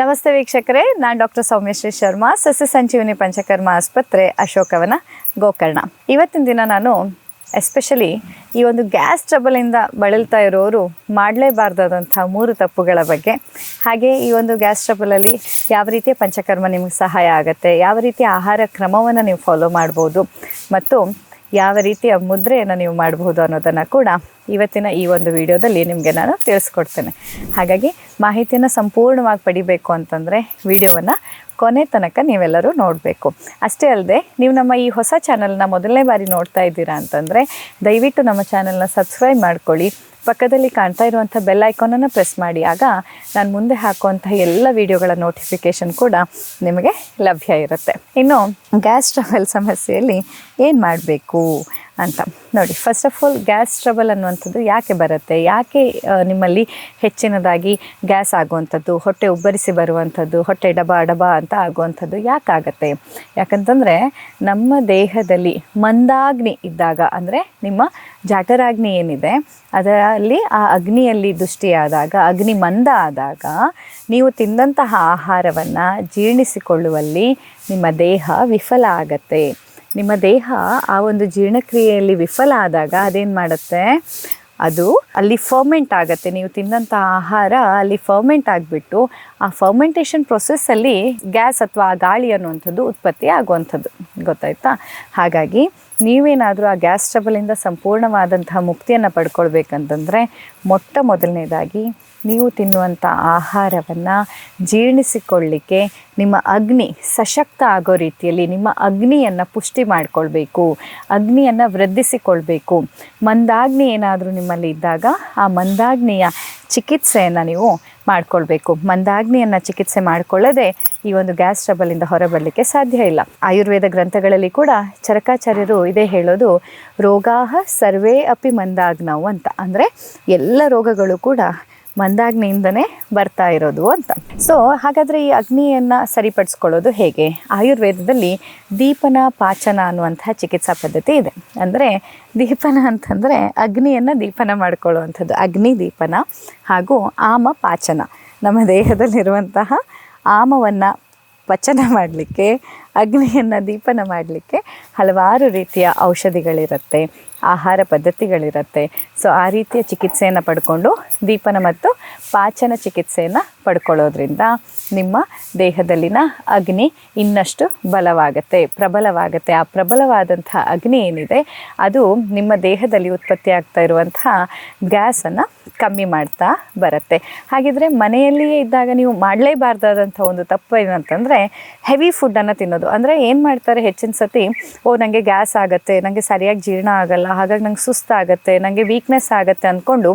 ನಮಸ್ತೆ ವೀಕ್ಷಕರೇ, ನಾನು ಡಾಕ್ಟರ್ ಸೌಮ್ಯಶ್ರೀ ಶರ್ಮಾ, ಸಸ್ಯ ಸಂಜೀವಿನಿ ಪಂಚಕರ್ಮ ಆಸ್ಪತ್ರೆ ಅಶೋಕವನ ಗೋಕರ್ಣ. ಇವತ್ತಿನ ದಿನ ನಾನು ಎಸ್ಪೆಷಲಿ ಈ ಒಂದು ಗ್ಯಾಸ್ ಟ್ರಬಲಿಂದ ಬಳಲ್ತಾ ಇರೋರು ಮಾಡಲೇಬಾರ್ದಾದಂಥ ಮೂರು ತಪ್ಪುಗಳ ಬಗ್ಗೆ. ಹಾಗೆ ಈ ಒಂದು ಗ್ಯಾಸ್ ಟ್ರಬಲಲ್ಲಿ ಯಾವ ರೀತಿಯ ಪಂಚಕರ್ಮ ನಿಮಗೆ ಸಹಾಯ ಆಗುತ್ತೆ, ಯಾವ ರೀತಿಯ ಆಹಾರ ಕ್ರಮವನ್ನು ನೀವು ಫಾಲೋ ಮಾಡ್ಬೋದು, ಮತ್ತು ಯಾವ ರೀತಿಯ ಮುದ್ರೆಯನ್ನು ನೀವು ಮಾಡಬಹುದು ಅನ್ನೋದನ್ನು ಕೂಡ ಇವತ್ತಿನ ಈ ಒಂದು ವಿಡಿಯೋದಲ್ಲಿ ನಿಮಗೆ ನಾನು ತಿಳಿಸ್ಕೊಡ್ತೇನೆ. ಹಾಗಾಗಿ ಮಾಹಿತಿಯನ್ನು ಸಂಪೂರ್ಣವಾಗಿ ಪಡಿಬೇಕು ಅಂತಂದರೆ ವಿಡಿಯೋವನ್ನು ಕೊನೆ ತನಕ ನೀವೆಲ್ಲರೂ ನೋಡಬೇಕು. ಅಷ್ಟೇ ಅಲ್ಲದೆ ನೀವು ನಮ್ಮ ಈ ಹೊಸ ಚಾನಲ್ನ ಮೊದಲನೇ ಬಾರಿ ನೋಡ್ತಾ ಇದ್ದೀರಾ ಅಂತಂದರೆ, ದಯವಿಟ್ಟು ನಮ್ಮ ಚಾನಲ್ನ ಸಬ್ಸ್ಕ್ರೈಬ್ ಮಾಡ್ಕೊಳ್ಳಿ. ಪಕ್ಕದಲ್ಲಿ ಕಾಣ್ತಾ ಇರುವಂಥ ಬೆಲ್ ಐಕಾನನ್ನು ಪ್ರೆಸ್ ಮಾಡಿ. ಆಗ ನಾನು ಮುಂದೆ ಹಾಕುವಂಥ ಎಲ್ಲ ವಿಡಿಯೋಗಳ ನೋಟಿಫಿಕೇಷನ್ ಕೂಡ ನಿಮಗೆ ಲಭ್ಯ ಇರುತ್ತೆ. ಇನ್ನು ಗ್ಯಾಸ್ ಟ್ರಾವೆಲ್ ಸಮಸ್ಯೆಯಲ್ಲಿ ಏನು ಮಾಡಬೇಕು? ಅಂತ. ನೋಡಿ first of all gas trouble ಅನ್ನುವಂಥದ್ದು ಯಾಕೆ ಬರುತ್ತೆ? ಯಾಕೆ ನಿಮ್ಮಲ್ಲಿ ಹೆಚ್ಚಿನದಾಗಿ ಗ್ಯಾಸ್ ಆಗುವಂಥದ್ದು, ಹೊಟ್ಟೆ ಉಬ್ಬರಿಸಿ ಬರುವಂಥದ್ದು, ಹೊಟ್ಟೆ ಡಬ ಡಬ ಅಂತ ಆಗುವಂಥದ್ದು ಯಾಕಾಗತ್ತೆ ಯಾಕಂತಂದರೆ, ನಮ್ಮ ದೇಹದಲ್ಲಿ ಮಂದಾಗ್ನಿ ಇದ್ದಾಗ, ಅಂದರೆ ನಿಮ್ಮ ಜಾಟರಾಗ್ನಿ ಏನಿದೆ, ಅದರಲ್ಲಿ ಆ ಅಗ್ನಿಯಲ್ಲಿ ದೃಷ್ಟಿಯಾದಾಗ, ಅಗ್ನಿ ಮಂದ ಆದಾಗ, ನೀವು ತಿಂದಂತಹ ಆಹಾರವನ್ನು ಜೀರ್ಣಿಸಿಕೊಳ್ಳುವಲ್ಲಿ ನಿಮ್ಮ ದೇಹ ವಿಫಲ ಆಗತ್ತೆ. ನಿಮ್ಮ ದೇಹ ಆ ಒಂದು ಜೀರ್ಣಕ್ರಿಯೆಯಲ್ಲಿ ವಿಫಲ ಆದಾಗ ಅದೇನು ಮಾಡುತ್ತೆ? ಅದು ಅಲ್ಲಿ ಫರ್ಮೆಂಟ್ ಆಗುತ್ತೆ. ನೀವು ತಿಂದಂಥ ಆಹಾರ ಅಲ್ಲಿ ಫರ್ಮೆಂಟ್ ಆಗಿಬಿಟ್ಟು ಆ ಫರ್ಮೆಂಟೇಷನ್ ಪ್ರೊಸೆಸ್ಸಲ್ಲಿ ಗ್ಯಾಸ್ ಅಥವಾ ಆ ಗಾಳಿ ಅನ್ನುವಂಥದ್ದು ಉತ್ಪತ್ತಿ ಆಗುವಂಥದ್ದು. ಗೊತ್ತಾಯ್ತಾ? ಹಾಗಾಗಿ ನೀವೇನಾದರೂ ಆ ಗ್ಯಾಸ್ ಟ್ರಬಲಿಂದ ಸಂಪೂರ್ಣವಾದಂತಹ ಮುಕ್ತಿಯನ್ನು ಪಡ್ಕೊಳ್ಬೇಕಂತಂದರೆ ಮೊಟ್ಟ ಮೊದಲನೇದಾಗಿ ನೀವು ತಿನ್ನುವಂಥ ಆಹಾರವನ್ನು ಜೀರ್ಣಿಸಿಕೊಳ್ಳಿಕ್ಕೆ ನಿಮ್ಮ ಅಗ್ನಿ ಸಶಕ್ತ ಆಗೋ ರೀತಿಯಲ್ಲಿ ನಿಮ್ಮ ಅಗ್ನಿಯನ್ನು ಪುಷ್ಟಿ ಮಾಡಿಕೊಳ್ಬೇಕು. ಅಗ್ನಿಯನ್ನು ವೃದ್ಧಿಸಿಕೊಳ್ಬೇಕು. ಮಂದಾಗ್ನಿ ಏನಾದರೂ ನಿಮ್ಮಲ್ಲಿ ಇದ್ದಾಗ ಆ ಮಂದಾಗ್ನಿಯ ಚಿಕಿತ್ಸೆಯನ್ನು ನೀವು ಮಾಡಿಕೊಳ್ಬೇಕು. ಮಂದಾಗ್ನಿಯನ್ನು ಚಿಕಿತ್ಸೆ ಮಾಡಿಕೊಳ್ಳದೆ ಈ ಒಂದು ಗ್ಯಾಸ್ ಟ್ರಬಲಿಂದ ಹೊರಬರಲಿಕ್ಕೆ ಸಾಧ್ಯ ಇಲ್ಲ. ಆಯುರ್ವೇದ ಗ್ರಂಥಗಳಲ್ಲಿ ಕೂಡ ಚರಕಾಚಾರ್ಯರು ಇದೇ ಹೇಳೋದು, ರೋಗಾಹ ಸರ್ವೇ ಅಪಿ ಮಂದಾಗ್ನವು ಅಂತ. ಅಂದರೆ ಎಲ್ಲ ರೋಗಗಳು ಕೂಡ ಮಂದಾಗ್ನಿಯಿಂದನೇ ಬರ್ತಾ ಇರೋದು ಅಂತ. ಸೊ ಹಾಗಾದರೆ ಈ ಅಗ್ನಿಯನ್ನು ಸರಿಪಡಿಸ್ಕೊಳ್ಳೋದು ಹೇಗೆ? ಆಯುರ್ವೇದದಲ್ಲಿ ದೀಪನ ಪಾಚನ ಅನ್ನುವಂತಹ ಚಿಕಿತ್ಸಾ ಪದ್ಧತಿ ಇದೆ. ಅಂದರೆ ದೀಪನ ಅಂತಂದರೆ ಅಗ್ನಿಯನ್ನು ದೀಪನ ಮಾಡ್ಕೊಳ್ಳುವಂಥದ್ದು. ಅಗ್ನಿ ದೀಪನ ಹಾಗೂ ಆಮ ಪಾಚನ. ನಮ್ಮ ದೇಹದಲ್ಲಿರುವಂತಹ ಆಮವನ್ನು ಪಚನ ಮಾಡಲಿಕ್ಕೆ, ಅಗ್ನಿಯನ್ನು ದೀಪನ ಮಾಡಲಿಕ್ಕೆ ಹಲವಾರು ರೀತಿಯ ಔಷಧಿಗಳಿರುತ್ತೆ. ಆಹಾರ ಪದ್ಧತಿಗಳಿರುತ್ತೆ. ಸೊ ಆ ರೀತಿಯ ಚಿಕಿತ್ಸೆಯನ್ನು ಪಡ್ಕೊಂಡು ದೀಪನ ಮತ್ತು ಪಾಚನ ಚಿಕಿತ್ಸೆಯನ್ನು ಪಡ್ಕೊಳ್ಳೋದ್ರಿಂದ ನಿಮ್ಮ ದೇಹದಲ್ಲಿನ ಅಗ್ನಿ ಇನ್ನಷ್ಟು ಬಲವಾಗುತ್ತೆ, ಪ್ರಬಲವಾಗುತ್ತೆ. ಆ ಪ್ರಬಲವಾದಂತಹ ಅಗ್ನಿ ಏನಿದೆ, ಅದು ನಿಮ್ಮ ದೇಹದಲ್ಲಿ ಉತ್ಪತ್ತಿ ಆಗ್ತಾ ಇರುವಂತಹ ಗ್ಯಾಸನ್ನು ಕಮ್ಮಿ ಮಾಡ್ತಾ ಬರುತ್ತೆ. ಹಾಗಿದ್ರೆ ಮನೆಯಲ್ಲಿಯೇ ಇದ್ದಾಗ ನೀವು ಮಾಡಲೇಬಾರ್ದಾದಂಥ ಒಂದು ತಪ್ಪು ಏನಂತಂದರೆ ಹೆವಿ ಫುಡ್ಡನ್ನು ತಿನ್ನೋದು. ಅಂದರೆ ಏನು ಮಾಡ್ತಾರೆ ಹೆಚ್ಚಿನ ಸತಿ, ಓ ನನಗೆ ಗ್ಯಾಸ್ ಆಗುತ್ತೆ ನನಗೆ ಸರಿಯಾಗಿ ಜೀರ್ಣ ಆಗಲ್ಲ ಹಾಗಾಗಿ ನಂಗೆ ಸುಸ್ತಾಗತ್ತೆ ನನಗೆ ವೀಕ್ನೆಸ್ ಆಗುತ್ತೆ ಅಂದ್ಕೊಂಡು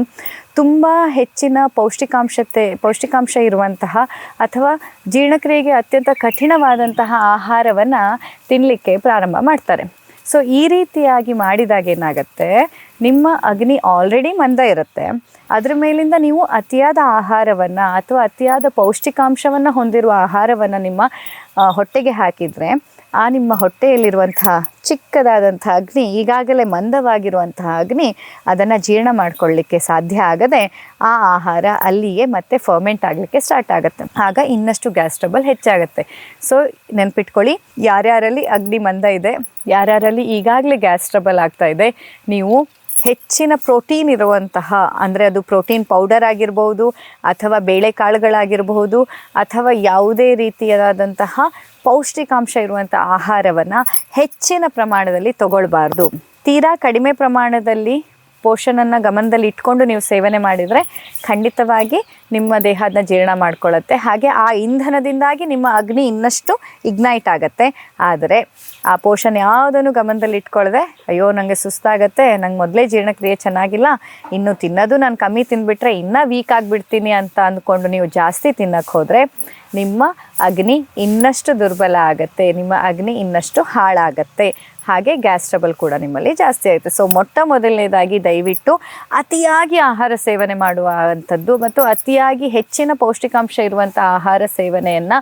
ತುಂಬ ಹೆಚ್ಚಿನ ಪೌಷ್ಟಿಕಾಂಶತೆ, ಪೌಷ್ಟಿಕಾಂಶ ಇರುವಂತಹ ಅಥವಾ ಜೀರ್ಣಕ್ರಿಯೆಗೆ ಅತ್ಯಂತ ಕಠಿಣವಾದಂತಹ ಆಹಾರವನ್ನು ತಿನ್ನಲಿಕ್ಕೆ ಪ್ರಾರಂಭ ಮಾಡ್ತಾರೆ. ಸೊ ಈ ರೀತಿಯಾಗಿ ಮಾಡಿದಾಗ ಏನಾಗುತ್ತೆ? ನಿಮ್ಮ ಅಗ್ನಿ ಆಲ್ರೆಡಿ ಮಂದ ಇರುತ್ತೆ. ಅದ್ರ ಮೇಲಿಂದ ನೀವು ಅತಿಯಾದ ಆಹಾರವನ್ನು ಅಥವಾ ಅತಿಯಾದ ಪೌಷ್ಟಿಕಾಂಶವನ್ನು ಹೊಂದಿರುವ ಆಹಾರವನ್ನು ನಿಮ್ಮ ಹೊಟ್ಟೆಗೆ ಹಾಕಿದರೆ, ಆ ನಿಮ್ಮ ಹೊಟ್ಟೆಯಲ್ಲಿರುವಂತಹ ಚಿಕ್ಕದಾದಂಥ ಅಗ್ನಿ, ಈಗಾಗಲೇ ಮಂದವಾಗಿರುವಂತಹ ಅಗ್ನಿ, ಅದನ್ನು ಜೀರ್ಣ ಮಾಡಿಕೊಳ್ಳಿಕ್ಕೆ ಸಾಧ್ಯ ಆಗದೆ, ಆ ಆಹಾರ ಅಲ್ಲಿಯೇ ಮತ್ತೆ ಫರ್ಮೆಂಟ್ ಆಗಲಿಕ್ಕೆ ಸ್ಟಾರ್ಟ್ ಆಗುತ್ತೆ. ಆಗ ಇನ್ನಷ್ಟು ಗ್ಯಾಸ್ ಟ್ರಬಲ್ ಹೆಚ್ಚಾಗುತ್ತೆ. ಸೊ ನೆನ್ಪಿಟ್ಕೊಳ್ಳಿ, ಯಾರ್ಯಾರಲ್ಲಿ ಅಗ್ನಿ ಮಂದ ಇದೆ? ಯಾರ್ಯಾರಲ್ಲಿ ಈಗಾಗಲೇ ಗ್ಯಾಸ್ ಟ್ರಬಲ್ ಆಗ್ತಾ ಇದೆ, ನೀವು ಹೆಚ್ಚಿನ ಪ್ರೋಟೀನ್ ಇರುವಂತಹ, ಅಂದರೆ ಅದು ಪ್ರೋಟೀನ್ ಪೌಡರ್ ಆಗಿರ್ಬೋದು, ಅಥವಾ ಬೇಳೆಕಾಳುಗಳಾಗಿರಬಹುದು ಅಥವಾ ಯಾವುದೇ ರೀತಿಯಾದಂತಹ ಪೌಷ್ಟಿಕಾಂಶ ಇರುವಂಥ ಆಹಾರವನ್ನು ಹೆಚ್ಚಿನ ಪ್ರಮಾಣದಲ್ಲಿ ತಗೊಳ್ಬಾರ್ದು. ತೀರಾ ಕಡಿಮೆ ಪ್ರಮಾಣದಲ್ಲಿ ಪೋಷಣನ್ನು ಗಮನದಲ್ಲಿ ಇಟ್ಕೊಂಡು ನೀವು ಸೇವನೆ ಮಾಡಿದರೆ ಖಂಡಿತವಾಗಿ ನಿಮ್ಮ ದೇಹ ಅದನ್ನ ಜೀರ್ಣ ಮಾಡ್ಕೊಳ್ಳುತ್ತೆ. ಹಾಗೆ ಆ ಇಂಧನದಿಂದಾಗಿ ನಿಮ್ಮ ಅಗ್ನಿ ಇನ್ನಷ್ಟು ಇಗ್ನೈಟ್ ಆಗುತ್ತೆ. ಆದರೆ ಆ ಪೋಷನ್ ಯಾವುದನ್ನು ಗಮನದಲ್ಲಿ ಇಟ್ಕೊಳ್ಳದೆ ಅಯ್ಯೋ ನನಗೆ ಸುಸ್ತಾಗತ್ತೆ, ನಂಗೆ ಮೊದಲೇ ಜೀರ್ಣಕ್ರಿಯೆ ಚೆನ್ನಾಗಿಲ್ಲ, ಇನ್ನು ತಿನ್ನೋದು ನಾನು ಕಮ್ಮಿ ತಿಂದುಬಿಟ್ರೆ ಇನ್ನೂ ವೀಕ್ ಆಗಿಬಿಡ್ತೀನಿ ಅಂತ ಅಂದ್ಕೊಂಡು ನೀವು ಜಾಸ್ತಿ ತಿನ್ನಕ್ಕೆ ಹೋದರೆ ನಿಮ್ಮ ಅಗ್ನಿ ಇನ್ನಷ್ಟು ದುರ್ಬಲ ಆಗುತ್ತೆ, ನಿಮ್ಮ ಅಗ್ನಿ ಇನ್ನಷ್ಟು ಹಾಳಾಗತ್ತೆ. ಹಾಗೆ ಗ್ಯಾಸ್ ಟ್ರಬಲ್ ಕೂಡ ನಿಮ್ಮಲ್ಲಿ ಜಾಸ್ತಿ ಆಯಿತು. ಸೊ ಮೊಟ್ಟ ಮೊದಲನೇದಾಗಿ ದಯವಿಟ್ಟು ಅತಿಯಾಗಿ ಆಹಾರ ಸೇವನೆ ಮಾಡುವಂಥದ್ದು ಮತ್ತು ಅತಿಯಾಗಿ ಹೆಚ್ಚಿನ ಪೌಷ್ಟಿಕಾಂಶ ಇರುವಂಥ ಆಹಾರ ಸೇವನೆಯನ್ನು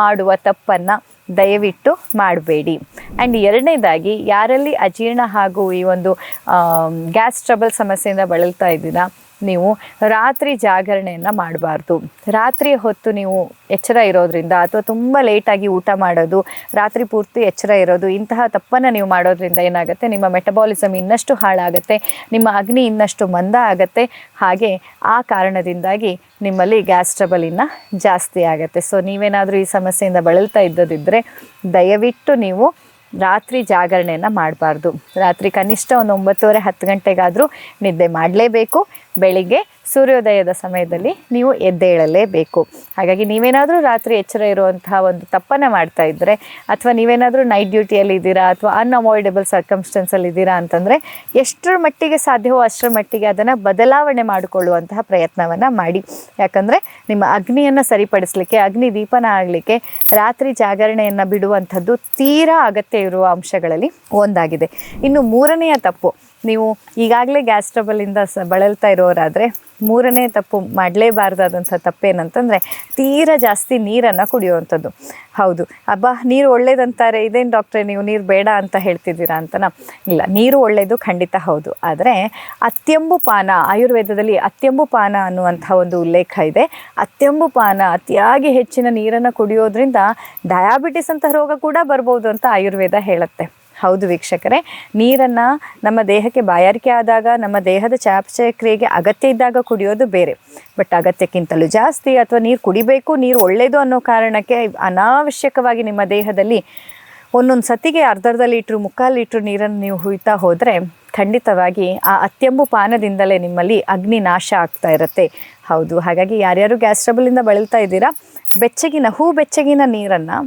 ಮಾಡುವ ತಪ್ಪನ್ನು ದಯವಿಟ್ಟು ಮಾಡಬೇಡಿ. ಆ್ಯಂಡ್ ಎರಡನೇದಾಗಿ, ಯಾರಲ್ಲಿ ಅಜೀರ್ಣ ಹಾಗೂ ಈ ಒಂದು ಗ್ಯಾಸ್ ಟ್ರಬಲ್ ಸಮಸ್ಯೆಯಿಂದ ಬಳಲ್ತಾ ಇದ್ದೀರಾ ನೀವು ರಾತ್ರಿ ಜಾಗರಣೆಯನ್ನು ಮಾಡಬಾರ್ದು. ರಾತ್ರಿ ಹೊತ್ತು ನೀವು ಎಚ್ಚರ ಇರೋದ್ರಿಂದ ಅಥವಾ ತುಂಬ ಲೇಟಾಗಿ ಊಟ ಮಾಡೋದು, ರಾತ್ರಿ ಪೂರ್ತಿ ಎಚ್ಚರ ಇರೋದು, ಇಂತಹ ತಪ್ಪನ್ನು ನೀವು ಮಾಡೋದ್ರಿಂದ ಏನಾಗುತ್ತೆ? ನಿಮ್ಮ ಮೆಟಬಾಲಿಸಮ್ ಇನ್ನಷ್ಟು ಹಾಳಾಗುತ್ತೆ, ನಿಮ್ಮ ಅಗ್ನಿ ಇನ್ನಷ್ಟು ಮಂದ ಆಗುತ್ತೆ. ಹಾಗೆ ಆ ಕಾರಣದಿಂದಾಗಿ ನಿಮ್ಮಲ್ಲಿ ಗ್ಯಾಸ್ ಟ್ರಬಲ್ ಇನ್ನು ಜಾಸ್ತಿ ಆಗುತ್ತೆ. ಸೊ ನೀವೇನಾದರೂ ಈ ಸಮಸ್ಯೆಯಿಂದ ಬಳಲ್ತಾ ಇದ್ದದಿದ್ದರೆ ದಯವಿಟ್ಟು ನೀವು ರಾತ್ರಿ ಜಾಗರಣೆಯನ್ನು ಮಾಡಬಾರ್ದು. ರಾತ್ರಿ ಕನಿಷ್ಠ ಒಂದು ಒಂಬತ್ತುವರೆ ಹತ್ತು ಗಂಟೆಗಾದರೂ ನಿದ್ದೆ ಮಾಡಲೇಬೇಕು. ಬೆಳಿಗ್ಗೆ ಸೂರ್ಯೋದಯದ ಸಮಯದಲ್ಲಿ ನೀವು ಎದ್ದೇಳಲೇಬೇಕು. ಹಾಗಾಗಿ ನೀವೇನಾದರೂ ರಾತ್ರಿ ಎಚ್ಚರ ಇರುವಂತಹ ಒಂದು ತಪ್ಪನ್ನು ಮಾಡ್ತಾ ಇದ್ದರೆ ಅಥವಾ ನೀವೇನಾದರೂ ನೈಟ್ ಡ್ಯೂಟಿಯಲ್ಲಿ ಇದ್ದೀರಾ ಅಥವಾ ಅನ್ಅವಾಯ್ಡಬಲ್ ಸರ್ಕಮ್ಸ್ಟೆನ್ಸಲ್ಲಿ ಇದ್ದೀರಾ ಅಂತಂದರೆ ಎಷ್ಟರ ಮಟ್ಟಿಗೆ ಸಾಧ್ಯವೋ ಅಷ್ಟರ ಮಟ್ಟಿಗೆ ಅದನ್ನು ಬದಲಾವಣೆ ಮಾಡಿಕೊಳ್ಳುವಂತಹ ಪ್ರಯತ್ನವನ್ನು ಮಾಡಿ. ಯಾಕಂದರೆ ನಿಮ್ಮ ಅಗ್ನಿಯನ್ನು ಸರಿಪಡಿಸಲಿಕ್ಕೆ, ಅಗ್ನಿ ದೀಪನ ಆಗಲಿಕ್ಕೆ ರಾತ್ರಿ ಜಾಗರಣೆಯನ್ನು ಬಿಡುವಂಥದ್ದು ತೀರಾ ಅಗತ್ಯ ಇರುವ ಅಂಶಗಳಲ್ಲಿ ಒಂದಾಗಿದೆ. ಇನ್ನು ಮೂರನೆಯ ತಪ್ಪು ನೀವು ಈಗಾಗಲೇ ಗ್ಯಾಸ್ ಟ್ರಬಲಿಂದ ಸ ಬಳಲ್ತಾ ಇರೋರಾದರೆ ಮೂರನೇ ತಪ್ಪು ಮಾಡಲೇಬಾರ್ದಾದಂಥ ತಪ್ಪೇನಂತಂದರೆ ತೀರಾ ಜಾಸ್ತಿ ನೀರನ್ನು ಕುಡಿಯುವಂಥದ್ದು. ಹೌದು. ಅಬ್ಬಾ, ನೀರು ಒಳ್ಳೇದಂತಾರೆ. ಇದೇನು ಡಾಕ್ಟ್ರೆ ನೀವು ನೀರು ಬೇಡ ಅಂತ ಹೇಳ್ತಿದ್ದೀರಾ ಅಂತನ? ಇಲ್ಲ, ನೀರು ಒಳ್ಳೆಯದು ಖಂಡಿತ ಹೌದು. ಆದರೆ ಅತ್ಯಂಬು ಪಾನ ಆಯುರ್ವೇದದಲ್ಲಿ ಅತ್ಯಂಬು ಪಾನ ಅನ್ನುವಂಥ ಒಂದು ಉಲ್ಲೇಖ ಇದೆ. ಅತ್ಯಂಬು ಪಾನ ಅತಿಯಾಗಿ ಹೆಚ್ಚಿನ ನೀರನ್ನು ಕುಡಿಯೋದ್ರಿಂದ ಡಯಾಬಿಟಿಸ್ ಅಂತ ರೋಗ ಕೂಡ ಬರ್ಬೋದು ಅಂತ ಆಯುರ್ವೇದ ಹೇಳುತ್ತೆ. ಹೌದು ವೀಕ್ಷಕರೇ, ನೀರನ್ನು ನಮ್ಮ ದೇಹಕ್ಕೆ ಬಾಯಾರಿಕೆ ಆದಾಗ, ನಮ್ಮ ದೇಹದ ಚಾಪಚಕ್ರಿಯೆಗೆ ಅಗತ್ಯ ಇದ್ದಾಗ ಕುಡಿಯೋದು ಬೇರೆ. ಬಟ್ ಅಗತ್ಯಕ್ಕಿಂತಲೂ ಜಾಸ್ತಿ ಅಥವಾ ನೀರು ಕುಡಿಬೇಕು, ನೀರು ಒಳ್ಳೆಯದು ಅನ್ನೋ ಕಾರಣಕ್ಕೆ ಅನಾವಶ್ಯಕವಾಗಿ ನಿಮ್ಮ ದೇಹದಲ್ಲಿ ಒಂದೊಂದು ಸತಿಗೆ ಅರ್ಧರ್ಧ ಲೀಟ್ರ್, ಮುಕ್ಕಾಲು ಲೀಟ್ರ್ ನೀರನ್ನು ನೀವು ಹುಯ್ತಾ ಹೋದರೆ ಖಂಡಿತವಾಗಿ ಆ ಅತ್ಯಂಬು ಪಾನದಿಂದಲೇ ನಿಮ್ಮಲ್ಲಿ ಅಗ್ನಿ ನಾಶ ಆಗ್ತಾ ಇರುತ್ತೆ. ಹೌದು, ಹಾಗಾಗಿ ಯಾರ್ಯಾರು ಗ್ಯಾಸ್ ಟ್ರಬಲಿಂದ ಬಳಲ್ತಾ ಇದ್ದೀರಾ, ಬೆಚ್ಚಗಿನ, ಹೂ ಬೆಚ್ಚಗಿನ ನೀರನ್ನು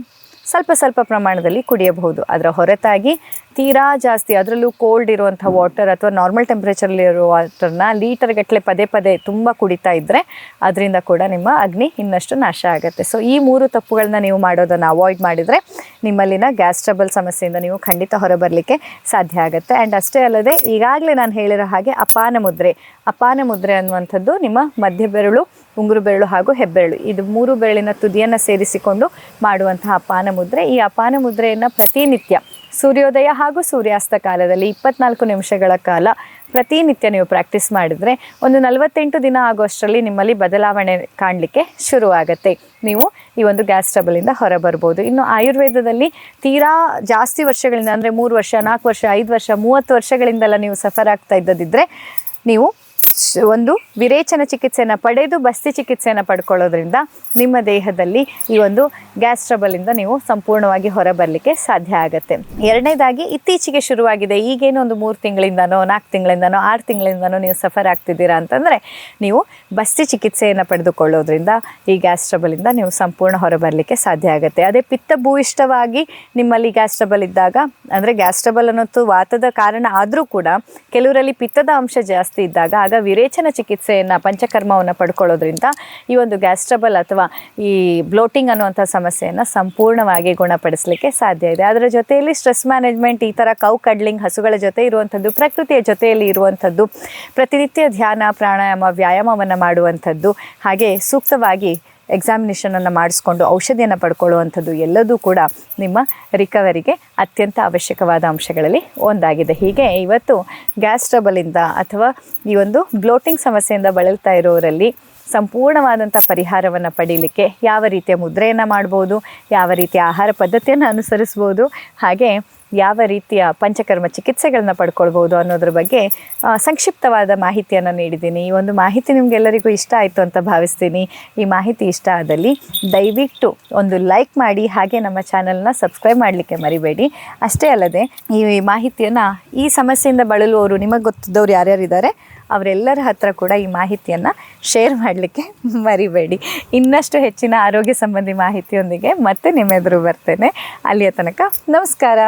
ಸ್ವಲ್ಪ ಸ್ವಲ್ಪ ಪ್ರಮಾಣದಲ್ಲಿ ಕುಡಿಯಬಹುದು. ಅದರ ಹೊರತಾಗಿ ತೀರಾ ಜಾಸ್ತಿ, ಅದರಲ್ಲೂ ಕೋಲ್ಡ್ ಇರುವಂಥ ವಾಟರ್ ಅಥವಾ ನಾರ್ಮಲ್ ಟೆಂಪ್ರೇಚರ್ಲಿರೋ ವಾಟರ್ನ ಲೀಟರ್ ಗಟ್ಟಲೆ ಪದೇ ಪದೇ ತುಂಬ ಕುಡಿತಾ ಇದ್ದರೆ ಅದರಿಂದ ಕೂಡ ನಿಮ್ಮ ಅಗ್ನಿ ಇನ್ನಷ್ಟು ನಾಶ ಆಗುತ್ತೆ. ಸೊ ಈ ಮೂರು ತಪ್ಪುಗಳನ್ನ ನೀವು ಮಾಡೋದನ್ನು ಅವಾಯ್ಡ್ ಮಾಡಿದರೆ ನಿಮ್ಮಲ್ಲಿನ ಗ್ಯಾಸ್ ಟ್ರಬಲ್ ಸಮಸ್ಯೆಯಿಂದ ನೀವು ಖಂಡಿತ ಹೊರಬರಲಿಕ್ಕೆ ಸಾಧ್ಯ ಆಗುತ್ತೆ. ಆ್ಯಂಡ್ ಅಷ್ಟೇ ಅಲ್ಲದೆ, ಈಗಾಗಲೇ ನಾನು ಹೇಳಿರೋ ಹಾಗೆ ಅಪಾನ ಮುದ್ರೆ ಅಪಾನ ಮುದ್ರೆ ಅನ್ನುವಂಥದ್ದು ನಿಮ್ಮ ಮಧ್ಯ ಬೆರಳು, ಉಂಗುರು ಬೆರಳು ಹಾಗೂ ಹೆಬ್ಬೆರಳು. ಇದು ಮೂರು ಬೆರಳಿನ ತುದಿಯನ್ನು ಸೇರಿಸಿಕೊಂಡು ಮಾಡುವಂತಹ ಅಪಾನ ಮುದ್ರೆ. ಈ ಅಪಾನ ಮುದ್ರೆಯನ್ನು ಪ್ರತಿನಿತ್ಯ ಸೂರ್ಯೋದಯ ಹಾಗೂ ಸೂರ್ಯಾಸ್ತ ಕಾಲದಲ್ಲಿ ಇಪ್ಪತ್ನಾಲ್ಕು ನಿಮಿಷಗಳ ಕಾಲ ಪ್ರತಿನಿತ್ಯ ನೀವು ಪ್ರಾಕ್ಟೀಸ್ ಮಾಡಿದರೆ ಒಂದು ನಲವತ್ತೆಂಟು ದಿನ ಆಗೋಷ್ಟರಲ್ಲಿ ನಿಮ್ಮಲ್ಲಿ ಬದಲಾವಣೆ ಕಾಣಲಿಕ್ಕೆ ಶುರುವಾಗುತ್ತೆ. ನೀವು ಈ ಒಂದು ಗ್ಯಾಸ್ ಟ್ರಬಲಿಂದ ಹೊರಬರ್ಬೋದು. ಇನ್ನು ಆಯುರ್ವೇದದಲ್ಲಿ ತೀರಾ ಜಾಸ್ತಿ ವರ್ಷಗಳಿಂದ ಅಂದರೆ ಮೂರು ವರ್ಷ, ನಾಲ್ಕು ವರ್ಷ, ಐದು ವರ್ಷ, ಮೂವತ್ತು ವರ್ಷಗಳಿಂದೆಲ್ಲ ನೀವು ಸಫರ್ ಆಗ್ತಾ ಇದ್ದದಿದ್ದರೆ ನೀವು ಒಂದು ವಿರೇಚನ ಚಿಕಿತ್ಸೆಯನ್ನು ಪಡೆದು ಬಸ್ತಿ ಚಿಕಿತ್ಸೆಯನ್ನು ಪಡ್ಕೊಳ್ಳೋದ್ರಿಂದ ನಿಮ್ಮ ದೇಹದಲ್ಲಿ ಈ ಒಂದು ಗ್ಯಾಸ್ ಟ್ರಬಲಿಂದ ನೀವು ಸಂಪೂರ್ಣವಾಗಿ ಹೊರಬರಲಿಕ್ಕೆ ಸಾಧ್ಯ ಆಗುತ್ತೆ. ಎರಡನೇದಾಗಿ ಇತ್ತೀಚೆಗೆ ಶುರುವಾಗಿದೆ. ಈಗೇನು ಒಂದು ಮೂರು ತಿಂಗಳಿಂದನೋ, ನಾಲ್ಕು ತಿಂಗಳಿಂದನೋ, ಆರು ತಿಂಗಳಿಂದನೋ ನೀವು ಸಫರ್ ಆಗ್ತಿದ್ದೀರಾ ಅಂತಂದರೆ ನೀವು ಬಸ್ತಿ ಚಿಕಿತ್ಸೆಯನ್ನು ಪಡೆದುಕೊಳ್ಳೋದ್ರಿಂದ ಈ ಗ್ಯಾಸ್ ಟ್ರಬಲಿಂದ ನೀವು ಸಂಪೂರ್ಣ ಹೊರಬರಲಿಕ್ಕೆ ಸಾಧ್ಯ ಆಗುತ್ತೆ. ಅದೇ ಪಿತ್ತ ಭೂಯಿಷ್ಠವಾಗಿ ನಿಮ್ಮಲ್ಲಿ ಗ್ಯಾಸ್ ಟ್ರಬಲ್ ಇದ್ದಾಗ, ಅಂದರೆ ಗ್ಯಾಸ್ ಟ್ರಬಲ್ ಅನ್ನೋದು ವಾತದ ಕಾರಣ ಆದರೂ ಕೂಡ ಕೆಲವರಲ್ಲಿ ಪಿತ್ತದ ಅಂಶ ಜಾಸ್ತಿ ಇದ್ದಾಗ, ಆಗ ವಿರೇಚನ ಚಿಕಿತ್ಸೆಯನ್ನು ಪಂಚಕರ್ಮವನ್ನು ಪಡ್ಕೊಳ್ಳೋದ್ರಿಂದ ಈ ಒಂದು ಗ್ಯಾಸ್ಟ್ರಬಲ್ ಅಥವಾ ಈ ಬ್ಲೋಟಿಂಗ್ ಅನ್ನುವಂಥ ಸಮಸ್ಯೆಯನ್ನು ಸಂಪೂರ್ಣವಾಗಿ ಗುಣಪಡಿಸಲಿಕ್ಕೆ ಸಾಧ್ಯ ಇದೆ. ಅದರ ಜೊತೆಯಲ್ಲಿ ಸ್ಟ್ರೆಸ್ ಮ್ಯಾನೇಜ್ಮೆಂಟ್ ಈ ಥರ ಕೌ ಕಡ್ಲಿಂಗ್ ಹಸುಗಳ ಜೊತೆ ಇರುವಂಥದ್ದು, ಪ್ರಕೃತಿಯ ಜೊತೆಯಲ್ಲಿ ಇರುವಂಥದ್ದು, ಪ್ರತಿನಿತ್ಯ ಧ್ಯಾನ, ಪ್ರಾಣಾಯಾಮ, ವ್ಯಾಯಾಮವನ್ನು ಮಾಡುವಂಥದ್ದು, ಹಾಗೆ ಸೂಕ್ತವಾಗಿ ಎಕ್ಸಾಮಿನೇಷನನ್ನು ಮಾಡಿಸ್ಕೊಂಡು ಔಷಧಿಯನ್ನು ಪಡ್ಕೊಳ್ಳುವಂಥದ್ದು ಎಲ್ಲದೂ ಕೂಡ ನಿಮ್ಮ ರಿಕವರಿಗೆ ಅತ್ಯಂತ ಅವಶ್ಯಕವಾದ ಅಂಶಗಳಲ್ಲಿ ಒಂದಾಗಿದೆ. ಹೀಗೆ ಇವತ್ತು ಗ್ಯಾಸ್ ಟ್ರಬಲಿಂದ ಅಥವಾ ಈ ಒಂದು ಬ್ಲೋಟಿಂಗ್ ಸಮಸ್ಯೆಯಿಂದ ಬಳಲ್ತಾ ಇರೋರಲ್ಲಿ ಸಂಪೂರ್ಣವಾದಂಥ ಪರಿಹಾರವನ್ನು ಪಡೀಲಿಕ್ಕೆ ಯಾವ ರೀತಿಯ ಮುದ್ರೆಯನ್ನು ಮಾಡ್ಬೋದು, ಯಾವ ರೀತಿಯ ಆಹಾರ ಪದ್ಧತಿಯನ್ನು ಅನುಸರಿಸ್ಬೋದು, ಹಾಗೆ ಯಾವ ರೀತಿಯ ಪಂಚಕರ್ಮ ಚಿಕಿತ್ಸೆಗಳನ್ನ ಪಡ್ಕೊಳ್ಬೋದು ಅನ್ನೋದ್ರ ಬಗ್ಗೆ ಸಂಕ್ಷಿಪ್ತವಾದ ಮಾಹಿತಿಯನ್ನು ನೀಡಿದ್ದೀನಿ. ಈ ಒಂದು ಮಾಹಿತಿ ನಿಮಗೆಲ್ಲರಿಗೂ ಇಷ್ಟ ಆಯಿತು ಅಂತ ಭಾವಿಸ್ತೀನಿ. ಈ ಮಾಹಿತಿ ಇಷ್ಟ ಆದಲ್ಲಿ ದಯವಿಟ್ಟು ಒಂದು ಲೈಕ್ ಮಾಡಿ, ಹಾಗೆ ನಮ್ಮ ಚಾನಲ್ನ ಸಬ್ಸ್ಕ್ರೈಬ್ ಮಾಡಲಿಕ್ಕೆ ಮರಿಬೇಡಿ. ಅಷ್ಟೇ ಅಲ್ಲದೆ, ಈ ಮಾಹಿತಿಯನ್ನು ಈ ಸಮಸ್ಯೆಯಿಂದ ಬಳಲುವವರು ನಿಮಗೆ ಗೊತ್ತಿದ್ದವ್ರು ಯಾರ್ಯಾರಿದ್ದಾರೆ, ಅವರೆಲ್ಲರ ಹತ್ರ ಕೂಡ ಈ ಮಾಹಿತಿಯನ್ನು ಶೇರ್ ಮಾಡಲಿಕ್ಕೆ ಮರಿಬೇಡಿ. ಇನ್ನಷ್ಟು ಹೆಚ್ಚಿನ ಆರೋಗ್ಯ ಸಂಬಂಧಿ ಮಾಹಿತಿಯೊಂದಿಗೆ ಮತ್ತೆ ನಿಮ್ಮೆದುರು ಬರ್ತೇನೆ. ಅಲ್ಲಿಯ ತನಕ ನಮಸ್ಕಾರ.